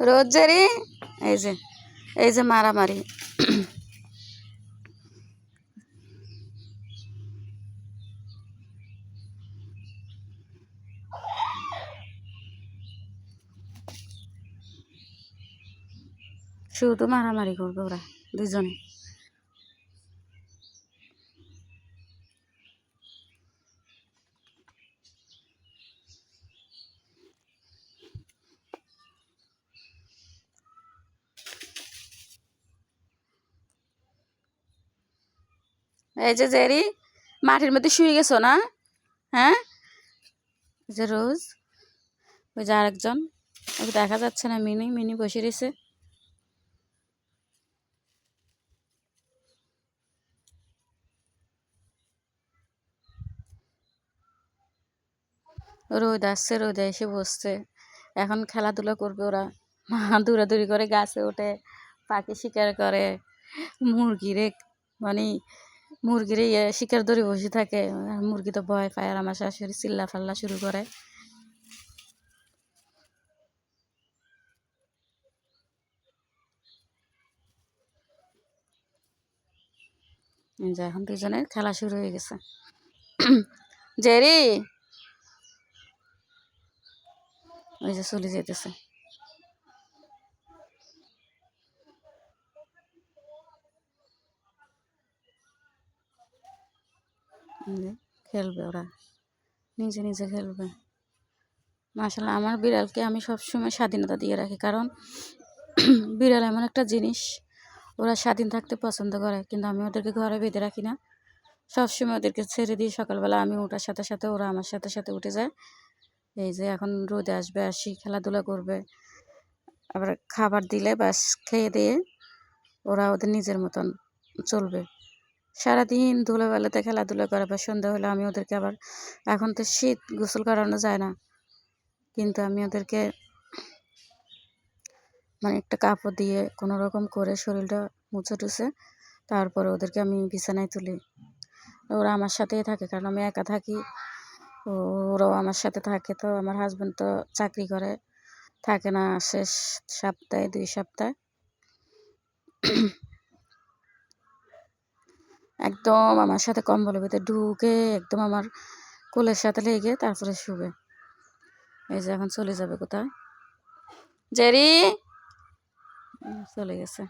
রোজ জারি এই যে এই যে মারামারি। শুধু মারামারি করবে ওরা দুজনে। এই যে জেরি, মাটির মধ্যে শুয়ে গেছো না? হ্যাঁ? যে রোজ, ওই যে আরেকজন ওকে দেখা যাচ্ছে না, মিনি মিনি বসে রয়েছে। রোদ আসছে, রোদে এসে বসছে। এখন খেলাধুলা করবে ওরা। মা দৌড়াদৌড়ি করে গাছে ওঠে, পাখি শিকার করে মুরগিরে মানে মুরগিরে ইয়ে শিকার ধরে বসে থাকে মুরগি তো ভয় পায়, আর আমার শাশুড়ি চিল্লা ফাল্লা শুরু করে। যে এখন দুজনের খেলা শুরু হয়ে গেছে। জেরি! ওই যে চলে যেতেছে খেলবে ওরা। নিজে নিজে খেলবে। মাশাল্লাহ আমার বিড়ালকে আমি সবসময় স্বাধীনতা দিয়ে রাখি। কারণ বিড়াল এমন একটা জিনিস, ওরা স্বাধীন থাকতে পছন্দ করে, কিন্তু আমি ওদেরকে ঘরে বেঁধে রাখি না। সবসময় ওদেরকে ছেড়ে দিই। সকালবেলা আমি ওঠার সাথে সাথে ওরা আমার সাথে সাথে উঠে যায়। এই যে এখন রোদে আসবে, আসি, খেলাধুলা করবে। আবার খাবার দিলে ব্যাস খেয়ে দিয়ে ওরা ওদের নিজের মতন চলবে। সারাদিন ধুলোবেলাতে খেলাধুলা করে বা সন্ধ্যা হলে আমি ওদেরকে আবার, এখন তো শীত গোসল করানো যায় না। কিন্তু আমি ওদেরকে মানে একটা কাপড় দিয়ে কোনো রকম করে শরীরটা মুছে টুছে তারপরে ওদেরকে আমি বিছানায় তুলি। ওরা আমার সাথেই থাকে, কারণ আমি একা থাকি। ওরাও আমার সাথে থাকে তো আমার হাজব্যান্ড তো চাকরি করে। থাকে না শেষ সপ্তাহে, দুই সপ্তাহে। একদম আমার সাথে কম্বলের ভিতরে ঢুকে একদম আমার কোলের সাথে লেগে তারপরে শুবে। এই যে এখন চলে যাবে কোথায়? জেরি? চলে গেছে।